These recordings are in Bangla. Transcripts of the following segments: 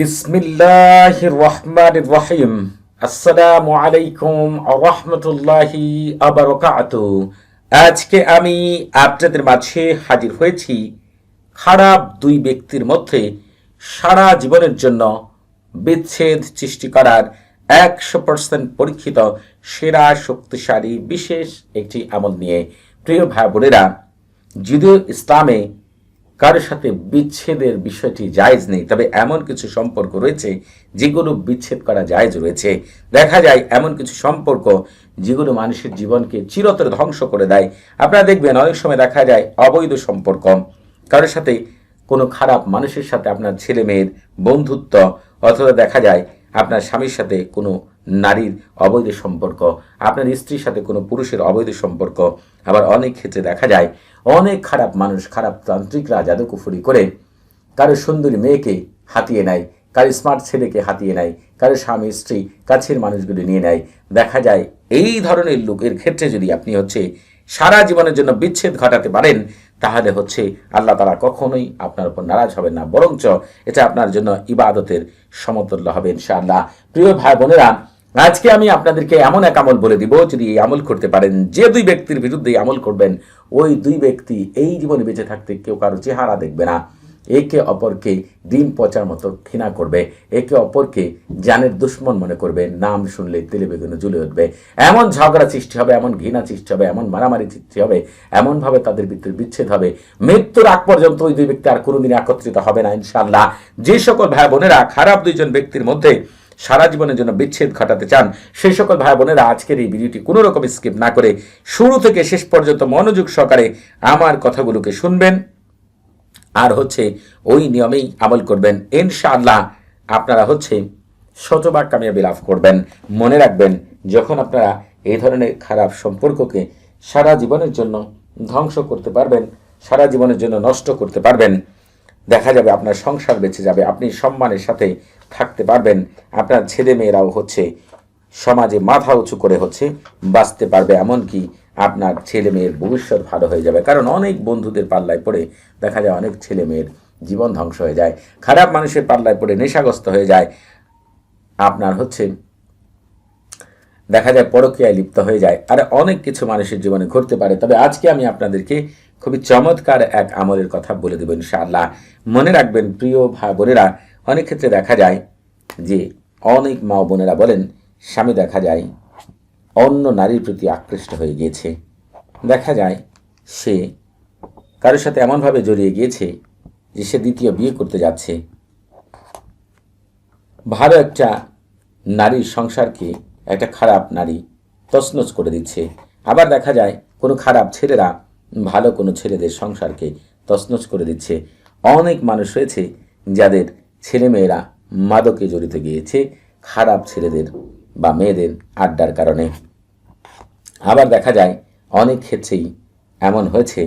বিসমিল্লাহ রহমান রহিম। আসসালামু আলাইকুম রহমতুল্লাহি আবরকাত। আজকে আমি আপনাদের মাঝে হাজির হয়েছি খারাপ দুই ব্যক্তির মধ্যে সারা জীবনের জন্য বিচ্ছেদ সৃষ্টি করার একশো পার্সেন্ট পরীক্ষিত, সেরা, শক্তিশালী, বিশেষ একটি আমল নিয়ে। প্রিয় ভাই বোনেরা, যদিও ইসলামে কারোর সাথে বিচ্ছেদের বিষয়টি জায়েজ নেই, তবে এমন কিছু সম্পর্ক রয়েছে যেগুলো বিচ্ছেদ করা জায়েজ রয়েছে। দেখা যায়, এমন কিছু সম্পর্ক যেগুলো মানুষের জীবনকে চিরতরে ধ্বংস করে দেয়। আপনারা দেখবেন, অনেক সময় দেখা যায় অবৈধ সম্পর্ক। কারোর সাথে কোনো খারাপ মানুষের সাথে আপনার ছেলে মেয়ের বন্ধুত্ব, অথবা দেখা যায় আপনার স্বামীর সাথে কোনো নারীর অবৈধ সম্পর্ক, আপনার স্ত্রীর সাথে কোনো পুরুষের অবৈধ সম্পর্ক, আবার অনেক ক্ষেত্রে দেখা যায় অনেক খারাপ মানুষ, খারাপ তান্ত্রিকরা, জাদুকুফুরি করে কারও সুন্দরী মেয়েকে হাতিয়ে নেয়, কারও স্মার্ট ছেলেকে হাতিয়ে নেয়, কারও স্বামী, স্ত্রী কাছের মানুষগুলি নিয়ে নেয়। দেখা যায় এই ধরনের লোকের ক্ষেত্রে যদি আপনি হচ্ছে সারা জীবনের জন্য বিচ্ছেদ ঘটাতে পারেন তাহলে হচ্ছে আল্লাহ তারা কখনোই আপনার উপর নারাজ হবেন না। বরঞ্চ এটা আপনার জন্য ইবাদতের সমতুল্য হবে ইনশাআল্লাহ। প্রিয় ভাই বোনেরা, আজকে আমি আপনাদেরকে এমন এক আমল বলে দিব যদি এই আমল করতে পারেন। যে দুই ব্যক্তির বিরুদ্ধে আমল করবেন, ওই দুই ব্যক্তি এই জীবনে বেঁচে থাকতে কেউ কারও চেহারা দেখবে না। একে অপরকে ডিম পচার মতো ঘৃণা করবে। একে অপরকে জানের দুশ্মন মনে করবে। নাম শুনলে তেলে বেগুনে জ্বলে উঠবে। এমন ঝগড়া সৃষ্টি হবে, এমন ঘৃণা সৃষ্টি হবে, এমন মারামারি সৃষ্টি হবে, এমনভাবে তাদের ভিতরে বিচ্ছেদ হবে। মৃত্যুর আগ পর্যন্ত ওই দুই ব্যক্তি আর কোনোদিন একত্রিত হবে না ইনশাল্লাহ যে সকল ভাই বোনেরা, খারাপ দুইজন ব্যক্তির মধ্যে সারা জীবনের জন্য বিচ্ছেদ ঘটাতে চান সেই সকল ভাই বোনেরা আজকের এই ভিডিওটি কোনো রকম স্কিপ না করে শুরু থেকে শেষ পর্যন্ত মনোযোগ সহকারে আমার কথাগুলোকে শুনবেন। আর হচ্ছে ওই নিয়মেই আমল করবেন। ইনশাআল্লাহ আপনারা হচ্ছে শতভাগ কামিয়াবি লাভ করবেন। মনে রাখবেন, যখন আপনারা এই ধরনের খারাপ সম্পর্ককে সারা জীবনের জন্য ধ্বংস করতে পারবেন, সারা জীবনের জন্য নষ্ট করতে পারবেন, দেখা যাবে আপনার সংসার বেঁচে যাবে, আপনি সম্মানের সাথে থাকতে পারবেন, আপনার ছেলে মেয়েরাও হচ্ছে সমাজে মাথা উঁচু করে হচ্ছে বাঁচতে পারবে, এমনকি আপনার ছেলে মেয়ের ভবিষ্যৎ ভালো হয়ে যাবে। কারণ অনেক বন্ধুদের পাল্লায় পড়ে দেখা যায় অনেক ছেলে মেয়ের জীবন ধ্বংস হয়ে যায়, খারাপ মানুষের পাল্লায় পড়ে নেশাগ্রস্ত হয়ে যায়। আপনার হচ্ছে দেখা যায় পরকীয়ায় লিপ্ত হয়ে যায়। আর অনেক কিছু মানুষের জীবনে ঘটতে পারে। তবে আজকে আমি আপনাদেরকে খুবই চমৎকার এক আমলের কথা বলে দেবো ইনশাআল্লাহ। মনে রাখবেন, প্রিয় ভাই বোনেরা, অনেক ক্ষেত্রে দেখা যায় যে অনেক মা বোনেরা বলেন, স্বামী দেখা যায় অন্য নারীর প্রতি আকৃষ্ট হয়ে গিয়েছে। দেখা যায়, সে কারোর সাথে এমনভাবে জড়িয়ে গিয়েছে যে সে দ্বিতীয় বিয়ে করতে যাচ্ছে। ভালো একটা নারীর সংসারকে একটা খারাপ নারী তছনছ করে দিচ্ছে। আবার দেখা যায়, কোনো খারাপ ছেলেরা ভালো কোনো ছেলেদের সংসারকে তছনছ করে দিচ্ছে। অনেক মানুষ রয়েছে যাদের ছেলেমেয়েরা মাদকে জড়িত গিয়েছে খারাপ ছেলেদের বা মেয়েদের আড্ডার কারণে। আবার দেখা যায় অনেক ক্ষেত্রেই এমন হয়েছে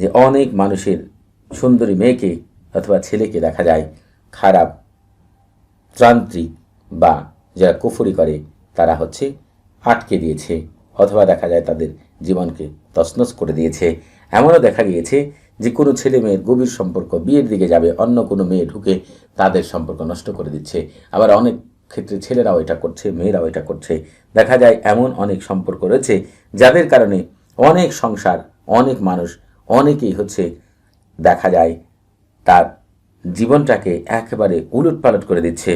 যে অনেক মানুষের সুন্দরী মেয়েকে অথবা ছেলেকে দেখা যায় খারাপ, ত্রান্ত্রিক বা যারা কুফুরি করে তারা হচ্ছে আটকে দিয়েছে অথবা দেখা যায় তাদের জীবনকে তছনছ করে দিয়েছে। এমনও দেখা গিয়েছে যে কোনো ছেলে মেয়ের গভীর সম্পর্ক বিয়ের দিকে যাবে, অন্য কোনো মেয়ে ঢুকে তাদের সম্পর্ক নষ্ট করে দিচ্ছে। আবার অনেক ক্ষেত্রে ছেলেরাও এটা করছে, মেয়েরাও এটা করছে। দেখা যায় এমন অনেক সম্পর্ক রয়েছে যাদের কারণে অনেক সংসার, অনেক মানুষ, অনেকেই হচ্ছে দেখা যায় তার জীবনটাকে একেবারে উলট পালট করে দিচ্ছে।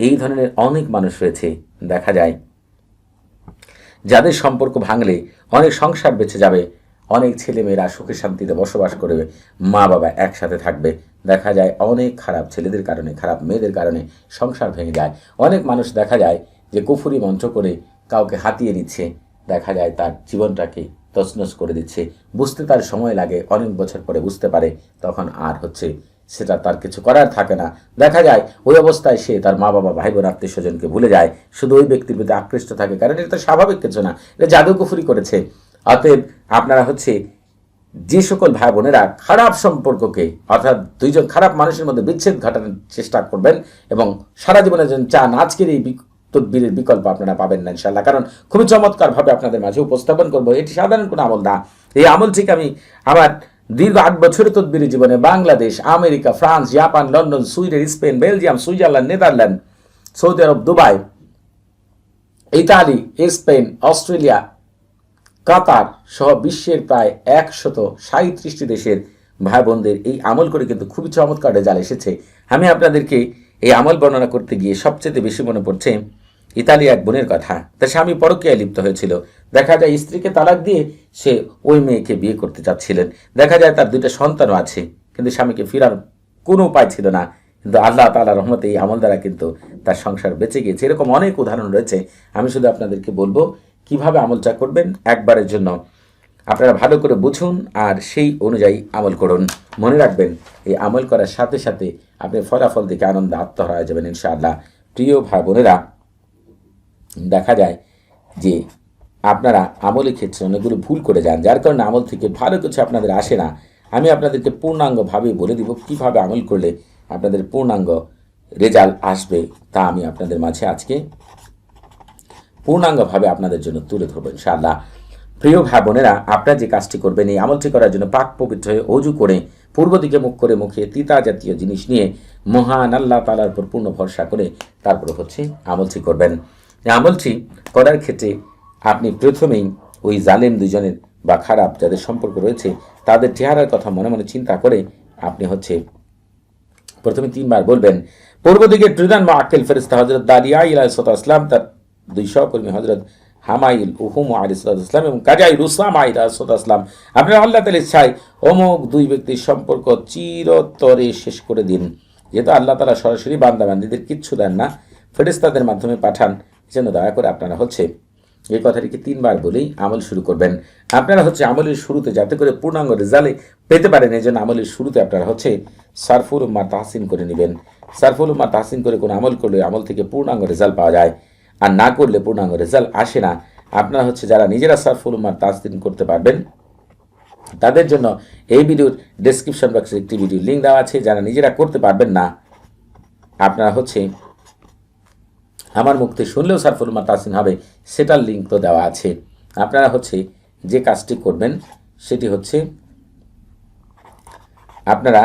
এই ধরনের অনেক মানুষ রয়েছে, দেখা যায়। যাদের সম্পর্ক ভাঙলে অনেক সংসার বেঁচে যাবে, অনেক ছেলেমেয়েরা সুখে শান্তিতে বসবাস করবে মা বাবা একসাথে থাকবে দেখা যায় অনেক খারাপ ছেলেদের কারণে, খারাপ মেয়েদের কারণে সংসার ভেঙে যায়। অনেক মানুষ দেখা যায় যে কুফুরি মন্ত্র করে কাউকে হাতিয়ে নিচ্ছে, দেখা যায় তার জীবনটাকে তছনছ করে দিচ্ছে। বুঝতে তার সময় লাগে, অনেক বছর পরে বুঝতে পারে তখন আর হচ্ছে সেটা তার কিছু করার থাকে না। দেখা যায় ওই অবস্থায় সে তার মা বাবা ভাই বোন আত্মীয় স্বজনকে ভুলে যায়, শুধু ওই ব্যক্তির প্রতি আকৃষ্ট থাকে। কারণ এটা তো স্বাভাবিক কিছু না, এটা জাদুকুফুরি করেছে। অতএব আপনারা হচ্ছে যে সকল ভাই বোনেরা খারাপ সম্পর্ককে, অর্থাৎ দুইজন খারাপ মানুষের মধ্যে বিচ্ছেদ ঘটানোর চেষ্টা করবেন এবং সারা জীবনের জন্য চান আজকের এই তদ্বিরের বিকল্প আপনারা পাবেন না ইনশাল্লাহ কারণ খুবই চমৎকারভাবে আপনাদের মাঝে উপস্থাপন করব। এটি সাধারণ কোনো আমল না। এই আমল আমলটিকে আমি আমার দীর্ঘ আট বছরের তদবির জীবনে Bangladesh, America, France, Japan, London, Sweden, Spain, Belgium, Switzerland, Netherland, Saudi Arab, Dubai, Italy, Spain, Australia Qatar সহ বিশ্বের প্রায় একশত সাঁত্রিশটি দেশের ভাই বোনদের এই আমল করে কিন্তু খুবই চমৎকার রেজাল্ট এসেছে। আমি আপনাদেরকে এই আমল বর্ণনা করতে গিয়ে সবচেয়ে বেশি মনে পড়ছে ইতালি এক বোনের কথা। তার স্বামী পরকীয়ায় লিপ্ত হয়েছিল। দেখা যায় স্ত্রীকে তালাক দিয়ে সে ওই মেয়েকে বিয়ে করতে চাচ্ছিলেন। দেখা যায় তার দুইটা সন্তানও আছে, কিন্তু স্বামীকে ফিরার কোনো উপায় ছিল না। কিন্তু আল্লাহ তালা রহমতে এই আমল দ্বারা কিন্তু তার সংসার বেঁচে গিয়েছে। এরকম অনেক উদাহরণ রয়েছে। আমি শুধু আপনাদেরকে বলব কীভাবে আমলটা করবেন একবারের জন্য। আপনারা ভালো করে বুঝুন আর সেই অনুযায়ী আমল করুন। মনে রাখবেন, এই আমল করার সাথে সাথে আপনি ফলাফল দেখে আনন্দে আত্মহারা হয়ে যাবেন ইনশাআল্লাহ। প্রিয় ভাই বোনেরা, দেখা যায় যে আপনারা আমলের ক্ষেত্রে অনেকগুলো ভুল করে যান, যার কারণে আমল থেকে ভালো কিছু আপনাদের আসে না। আমি আপনাদেরকে পূর্ণাঙ্গভাবে বলে দিব কীভাবে আমল করলে আপনাদের পূর্ণাঙ্গ রেজাল্ট আসবে তা আমি আপনাদের মাঝে আজকে পূর্ণাঙ্গভাবে আপনাদের জন্য তুলে ধরবো, ইনশাআল্লাহ। প্রিয় ভাই বোনেরা আপনারা যে কাজটি করবেন, এই আমলটি করার জন্য পাক পবিত্র হয়ে অজু করে, পূর্ব দিকে মুখ করে মুখে তিতা জাতীয় জিনিস নিয়ে মহান আল্লাহ তালার উপর পূর্ণ ভরসা করে তারপর হচ্ছে আমলটি করবেন। আমলটি করার ক্ষেত্রে আপনি প্রথমেই ওই জালেম দুজনের বা খারাপ যাদের সম্পর্ক রয়েছে, তাদের চেহারার কথা মনে মনে চিন্তা করে আপনি হচ্ছে প্রথমে তিনবার বলবেন। পূর্ব দিকে প্রধান মা আকেল ফেরিস্তা হজরত দালিয়া ইসলাম তার দুই সহকর্মী হজরত হামাইল উহুম আলিসাল্লাম এবং কাজাই রুসলাম আইরাসলাম আপনার আল্লাহ তাল ইচ্ছায় অমুক দুই ব্যক্তির সম্পর্ক চিরতরে শেষ করে দিন। যেহেতু আল্লাহ তালা সরাসরি বান্দাবান্দিদের কিচ্ছু দেন না ফেরিস্তাদের মাধ্যমে পাঠান যেন দয়া করে আপনারা হচ্ছে এই কথাটিকে তিনবার বলেই আমল শুরু করবেন। আপনারা হচ্ছে আমলের শুরুতে যাতে করে পূর্ণাঙ্গ রেজাল্টে পেতে পারেন এই জন্য আমলের শুরুতে আপনারা হচ্ছে সারফুল উম্মা তাহসিন করে নেবেন। সারফুল উম্মা তাহসিন করে কোনো আমল করলে আমল থেকে পূর্ণাঙ্গ রেজাল্ট পাওয়া যায়। আর না করলে পূর্ণাঙ্গ রেজাল্ট আসে না। আপনারা হচ্ছে যারা নিজেরা সারফুল উম্মার তাসদিন করতে পারবেন, তাদের জন্য এই ভিডিওর ডেসক্রিপশন বক্সে একটি ভিডিও লিঙ্ক দেওয়া আছে। যারা নিজেরা করতে পারবেন না, আপনারা হচ্ছে আমার মুক্তি শুনলেও সারফুল উম্মার তাসিন হবে, সেটার লিঙ্ক তো দেওয়া আছে। আপনারা হচ্ছে যে কাজটি করবেন, সেটি হচ্ছে আপনারা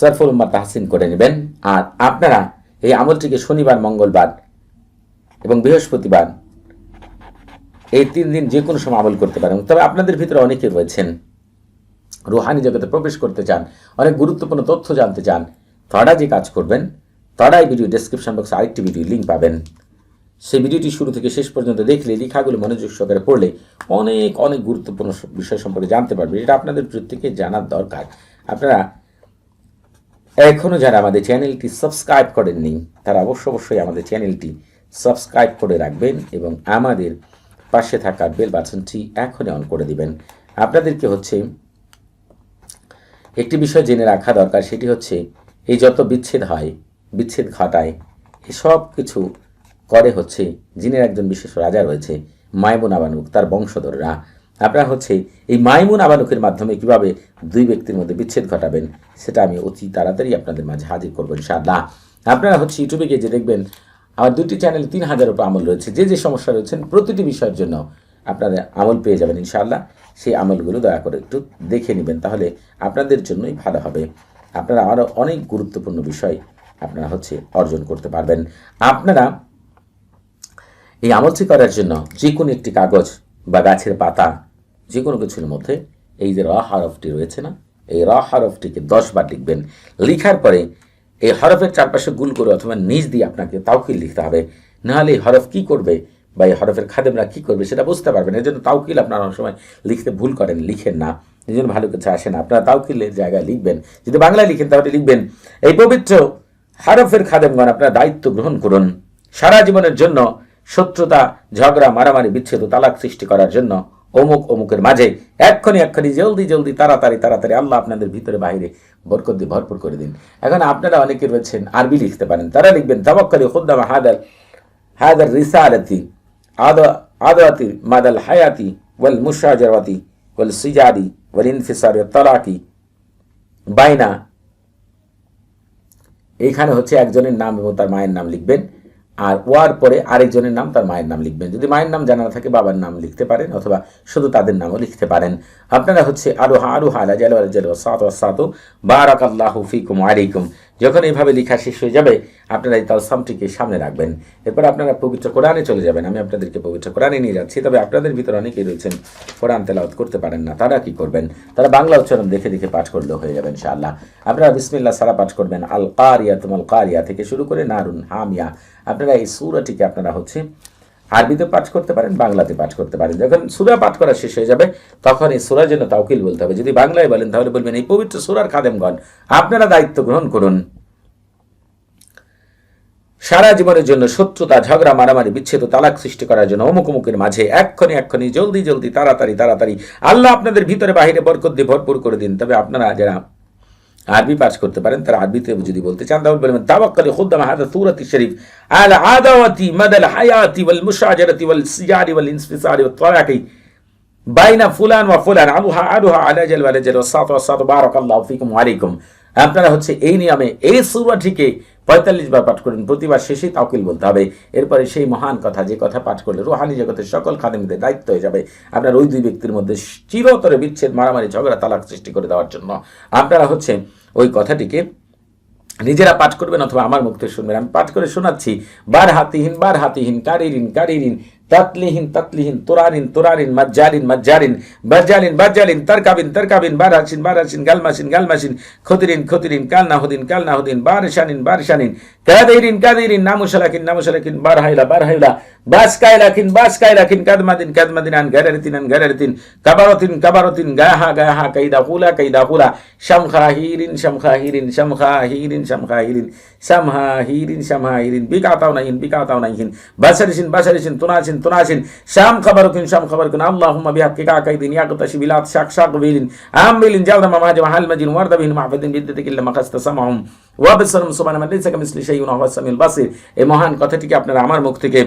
সরফুল উম্মা তাহসিন করে নেবেন। আর আপনারা এই আমলটিকে শনিবার, মঙ্গলবার এবং বৃহস্পতিবার এই তিন দিন যে কোনো সময় আমল করতে পারেন। তবে আপনাদের ভিতরে অনেকে রয়েছেন, রুহানি জগতে প্রবেশ করতে চান, অনেক গুরুত্বপূর্ণ তথ্য জানতে চান, তারা যে কাজ করবেন, তারাই ভিডিও ডেসক্রিপশন বক্সে আরেকটি ভিডিও লিঙ্ক পাবেন। সেই ভিডিওটি শুরু থেকে শেষ পর্যন্ত দেখলে লেখাগুলো মনোযোগ সহকারে পড়লে অনেক অনেক গুরুত্বপূর্ণ বিষয় সম্পর্কে জানতে পারবেন এটা আপনাদের প্রত্যেকে জানার দরকার। আপনারা এখনও যারা আমাদের চ্যানেলটি সাবস্ক্রাইব করেননি, তারা অবশ্য অবশ্যই আমাদের চ্যানেলটি সাবস্ক্রাইব করে রাখবেন এবং আমাদের পাশে থাকা বেল বাটনটি এখনই অন করে দিবেন। আপনাদেরকে হচ্ছে একটি বিষয় জেনে রাখা দরকার, সেটি হচ্ছে এই যত বিচ্ছেদ হয়, বিচ্ছেদ ঘটায় এসব কিছু করে হচ্ছে যিনি একজন বিশেষ রাজা রয়েছে, মাইমুন আবানুক, তার বংশধররা। আপনারা হচ্ছে এই মাইমুন আবানুকের মাধ্যমে কীভাবে দুই ব্যক্তির মধ্যে বিচ্ছেদ ঘটাবেন, সেটা আমি অতি তাড়াতাড়ি আপনাদের মাঝে হাজির করব ইনশাআল্লাহ। আপনারা হচ্ছে ইউটিউবে গিয়ে যে দেখবেন, আমার দুটি চ্যানেলে তিন হাজার উপর আমল রয়েছে। যে যে সমস্যা রয়েছেন, প্রতিটি বিষয়ের জন্য আপনাদের আমল পেয়ে যাবেন ইনশাআল্লাহ। সেই আমলগুলো দয়া করে একটু দেখে নেবেন, তাহলে আপনাদের জন্যই ভালো হবে। আপনারা আরও অনেক গুরুত্বপূর্ণ বিষয় আপনারা হচ্ছে অর্জন করতে পারবেন। আপনারা এই আমলটি করার জন্য যে কোনো একটি কাগজ বা গাছের পাতা যে কোনো কিছুর মধ্যে এই যে র হরফটি রয়েছে না, এই র হরফটিকে দশ বার লিখবেন। লিখার পরে এই হরফের চারপাশে গুল করে অথবা নিজ দিয়ে আপনাকে তাওকিল লিখতে হবে। নাহলে এই হরফ কি করবে বা এই হরফের খাদেমরা কি করবে সেটা বুঝতে পারবেন এই জন্য তাওকিল আপনারা অনেক সময় লিখতে ভুল করেন, লিখেন না। জন্য ভালো কিছু আসে না। আপনারা তাওকিলের জায়গায় লিখবেন। যদি বাংলায় লিখেন তাহলে লিখবেন। এই পবিত্র হরফের খাদেমগণ আপনারা দায়িত্ব গ্রহণ করুন। সারা জীবনের জন্য শত্রুতা, ঝগড়া, মারামারি, বিচ্ছেদ, তালাক সৃষ্টি করার জন্য অমুক অমুকের মাঝে। এক্ষণি এক্ষণি জলদি জলদি, তাড়াতাড়ি তাড়াতাড়ি। আল্লাহ আপনাদের ভিতরে বাইরে বরকত দিয়ে ভরপুর করে দিন। এখন আপনারা অনেকে রয়েছেন আরবি লিখতে পারেন। তারা লিখবেন তাবাক্কালি খুদ্দামা হাদার হাদার রিসালাতি, আদা আদাতি মাদাল হায়াতি, ওয়াল মুশাজারাতি, ওয়াল সিজারি, ওয়াল ইনফিসার তালাকি, বাইনা। এইখানে হচ্ছে একজনের নাম এবং তার মায়ের নাম লিখবেন। আর ওয়ার পরে আরেকজনের নাম তার মায়ের নাম লিখবেন। যদি মায়ের নাম জানা থাকে, বাবার নাম লিখতে পারেন অথবা শুধু তাদের নামও লিখতে পারেন। আপনারা হচ্ছে আরোহা আরোহা আলা জাল জাল সাত সাত। বারাক আল্লাহ ফিকুম আলাইকুম। যখন এইভাবে লেখা শেষ হয়ে যাবে, আপনারা এই তালসামটিকে সামনে রাখবেন। এরপর আপনারা পবিত্র কোরআনে চলে যাবেন। আমি আপনাদেরকে পবিত্র কোরআনে নিয়ে যাচ্ছি, তবে আপনাদের ভিতরে অনেকেই রয়েছেন, কোরআন তেলাওয়াত করতে পারেন না, তারা কি করবেন? তারা বাংলা উচ্চারণ দেখে দেখে পাঠ করলেও হয়ে যাবেন ইনশাআল্লাহ। আপনারা বিসমিল্লাহ সারা পাঠ করবেন। আল কারিয়া তুমাল কারিয়া থেকে শুরু করে নারুন হামিয়া আপনারা এই সুরাটিকে আপনারা হচ্ছে আরবিতে পাঠ করতে পারেন, বাংলাতে পাঠ করতে পারেন। যখন সুরা পাঠ করা শেষ হয়ে যাবে তখন এই সুরার জন্য তাওকিল বলতে হবে। যদি বাংলায় বলেন, তাহলে বলবেন, এই পবিত্র সুরার খাদেমগণ, আপনারা দায়িত্ব গ্রহণ করুন। সারা জীবনের জন্য শত্রুতা, ঝগড়া, মারামারি, বিচ্ছেদ, তালাক সৃষ্টি করার জন্য অমুক অমুকের মাঝে এক্ষণি এক্ষণি জলদি জলদি, তাড়াতাড়ি তাড়াতাড়ি আল্লাহ আপনাদের ভিতরে বাহিরে বরকত দিয়ে ভরপুর করে দিন। তবে আপনারা যারা আরবি পাঠ করতে পারেন, তারা আরবিতে যদি বলতে চান, তাহলে বলবেন, তাওয়াক্কালি খুদ্দাম হাদা সূরাতি শরীফ আল আদাওয়াতি মাদাল হায়াতি ওয়াল মুশাজারাতি ওয়াল সিয়ারি ওয়াল ইনসফিসারি ওয়াত তারাকি বাইনা ফুলান ওয়া ফুলান আবুহা আদুহা আলা জাল ওয়া জাল ওয়া সাত ওয়া সাত বারাকাল্লাহু ফিকুম ওয়া আলাইকুম। আপনারা হচ্ছে এই নিয়মে, এই সূরাটিকে পঁয়তাল্লিশ বার পাঠ করুন, প্রতিবার শেষে তাওকিল বলতে হবে। এরপরে সেই মহান কথা, যে কথা পাঠ করলে রোহানি জগতের সকল খাদেমদের দায়িত্ব হয়ে যাবে। আপনার ওই দুই ব্যক্তির মধ্যে চিরতরে বিচ্ছেদ, মারামারি, ঝগড়া, তালাক সৃষ্টি করে দেওয়ার জন্য। আপনারা হচ্ছে ওই কথাটিকে নিজেরা পাঠ করবেন অথবা আমার মুক্তি শুনবেন। আমি পাঠ করে শোনাচ্ছি, বার হাতিহীন বার হাতিহীন, কারিরিন কারিরিন তাতলিহীন তাতলিহীন, তোরারিন তোরারিন, মজ্জারিন মজ্জারিন, বাজ্জালিন বাজ্জালিন, তারকাবিন তারকাবিন বার হাসিন বার হাসিন গালমাসিন গালমাসিন খতিরিন খতিরিন কালনাহুদিন কালনাহুদিন বারশানিন বারশানিন, কাদিরিন কাদিরিন, নামুশালাকিন নামুশালাকিন বার হাইলা বার হাইলা বাস কাইলাকিন বাস কাইলাকিন কাদমাদিন কাদমাদিন আন গারারিতিন আন গারারিতিন কাবারতিন কাবারতিন, গাহা গাহা, কাইদা, হুলা কাইদা, হুলা, শামখাহিরিন শামখাহিরিন শামখাহিরিন শামখাহিরিন, শামহাহিরিন শামহাহিরিন বিকাতাউনাহিন বিকাতাউনাহিন বাসারিসিন বাসারিসিন, তুনাসিন তুনাসিন শাম খাবারকিন শাম খাবারকিন আল্লাহুম্মা বিহাক্কিকা কাইদিন ইয়াকতাশি বিলাত শাক শাক বিলিন আমিলিন জালদা মামাজি মাহাল মাজিন ওয়ারদা বিহিন মাহফাদিন বিদ্যুতিক ইল্লা মাকাস্তা সামাহুম ওয়াবিসরম সুবহানা মান লাইসা কামিসলি শাইউন ওয়া হুয়াস সামিউল বাসির এই মহান কথাটিকে আপনারা আমার মুখ থেকে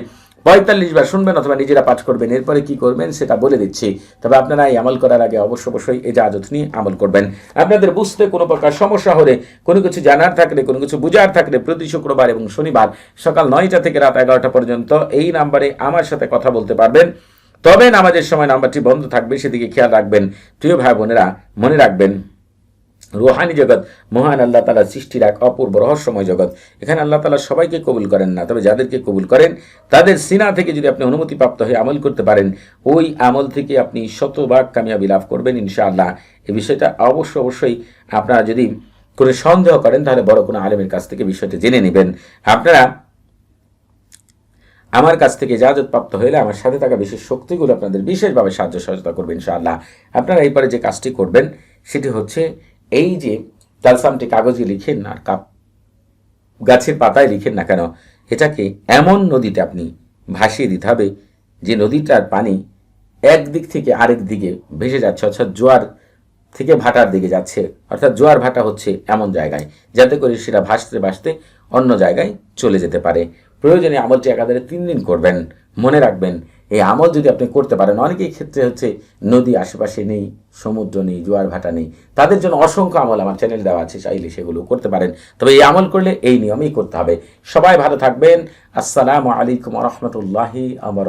পঁয়তাল্লিশ বার শুনবেন অথবা নিজেরা পাঠ করবেন, এরপরে কি করবেন সেটা বলে দিচ্ছি। তবে আপনারা এই আমল করার আগে অবশ্য অবশ্যই এই জাজত নিয়ে আমল করবেন। আপনাদের বুঝতে কোনো প্রকার সমস্যা হলে, কোনো কিছু জানার থাকলে, কোনো কিছু বুঝার থাকলে প্রতি শুক্রবার এবং শনিবার সকাল নয়টা থেকে রাত এগারোটা পর্যন্ত এই নাম্বারে আমার সাথে কথা বলতে পারবেন। তবে নামাজের সময় নাম্বারটি বন্ধ থাকবে, সেদিকে খেয়াল রাখবেন। প্রিয় ভাই বোনেরা, মনে রাখবেন রোহানি জগৎ, মহান আল্লাহ তালা সৃষ্টির এক অপূর্ব রহস্যময় জগৎ। এখানে আল্লাহ তালা সবাইকে কবুল করেন না, তবে যাদেরকে কবুল করেন, তাদের সিনা থেকে যদি আপনি অনুমতিপ্রাপ্ত হয়ে আমল করতে পারেন, ওই আমল থেকে আপনি শতভাগ কামিয়াবি লাভ করবেন ইনশাআল্লাহ। এই বিষয়টা অবশ্য অবশ্যই আপনারা যদি করে সন্দেহ করেন, তাহলে বড় কোনো আলেমের কাছ থেকে বিষয়টা জেনে নেবেন। আপনারা আমার কাছ থেকে ইজাজত প্রাপ্ত হলে আমার সাথে থাকা বিশেষ শক্তিগুলো আপনাদের বিশেষভাবে সাহায্য সহযোগিতা করবে ইনশাআল্লাহ। আপনারা এইবারে যে কাজটি করবেন, সেটি হচ্ছে এই যে তালসামটি কাগজে লিখেন আর কাপ গাছের পাতায় লিখেন না কেন, এটাকে এমন নদীতে আপনি ভাসিয়ে দিতে হবে যে নদীটার পানি একদিক থেকে আরেক দিকে ভেসে যাচ্ছে, অর্থাৎ জোয়ার থেকে ভাটার দিকে যাচ্ছে, অর্থাৎ জোয়ার ভাটা হচ্ছে এমন জায়গায়, যাতে করে সেটা ভাসতে ভাসতে অন্য জায়গায় চলে যেতে পারে। প্রয়োজনে আমলটি একাধারে তিন দিন করবেন, মনে রাখবেন এই আমল যদি আপনি করতে পারেন, অনেকেই ক্ষেত্রে হচ্ছে নদী আশেপাশে নেই, সমুদ্র নেই, জোয়ার ভাটা নেই। তাদের জন্য অসংখ্য আমল আমার চ্যানেল দেওয়া আছে, চাইলে সেগুলো করতে পারেন। তবে এই আমল করলে এই নিয়মেই করতে হবে। সবাই ভালো থাকবেন। আসসালামু আলাইকুম রহমতুল্লাহি আমার